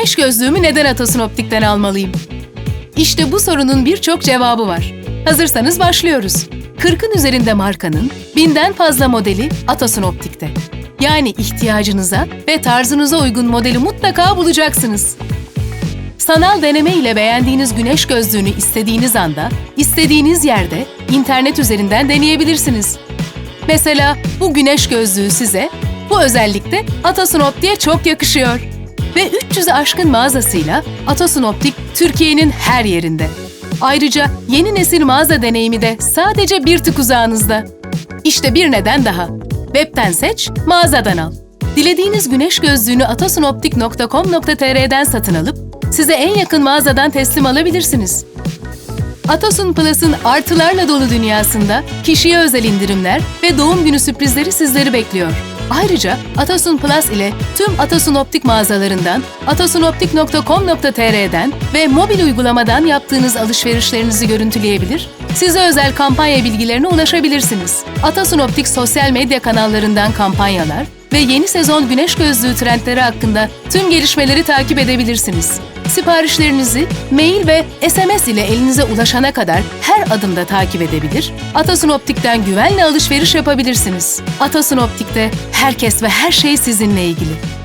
güneş gözlüğümü neden Atasun Optik'ten almalıyım? İşte bu sorunun birçok cevabı var. Hazırsanız başlıyoruz. 40'ın üzerinde markanın binden fazla modeli Atasun Optik'te. Yani ihtiyacınıza ve tarzınıza uygun modeli mutlaka bulacaksınız. Sanal deneme ile beğendiğiniz güneş gözlüğünü istediğiniz anda, istediğiniz yerde internet üzerinden deneyebilirsiniz. Mesela bu güneş gözlüğü size bu özellikle Atasun Optik'e çok yakışıyor. Ve 300'ü aşkın mağazasıyla Atasun Optik Türkiye'nin her yerinde. Ayrıca yeni nesil mağaza deneyimi de sadece bir tık uzağınızda. İşte bir neden daha. Web'ten seç, mağazadan al. Dilediğiniz güneş gözlüğünü atasunoptik.com.tr'den satın alıp size en yakın mağazadan teslim alabilirsiniz. Atasun Plus'ın artılarla dolu dünyasında kişiye özel indirimler ve doğum günü sürprizleri sizleri bekliyor. Ayrıca Atasun Plus ile tüm Atasun Optik mağazalarından, atasunoptik.com.tr'den ve mobil uygulamadan yaptığınız alışverişlerinizi görüntüleyebilir, size özel kampanya bilgilerine ulaşabilirsiniz. Atasun Optik sosyal medya kanallarından kampanyalar ve yeni sezon güneş gözlüğü trendleri hakkında tüm gelişmeleri takip edebilirsiniz. Siparişlerinizi mail ve SMS ile elinize ulaşana kadar her adımda takip edebilir, Atasun Optik'ten güvenle alışveriş yapabilirsiniz. Atasun Optik'te herkes ve her şey sizinle ilgili.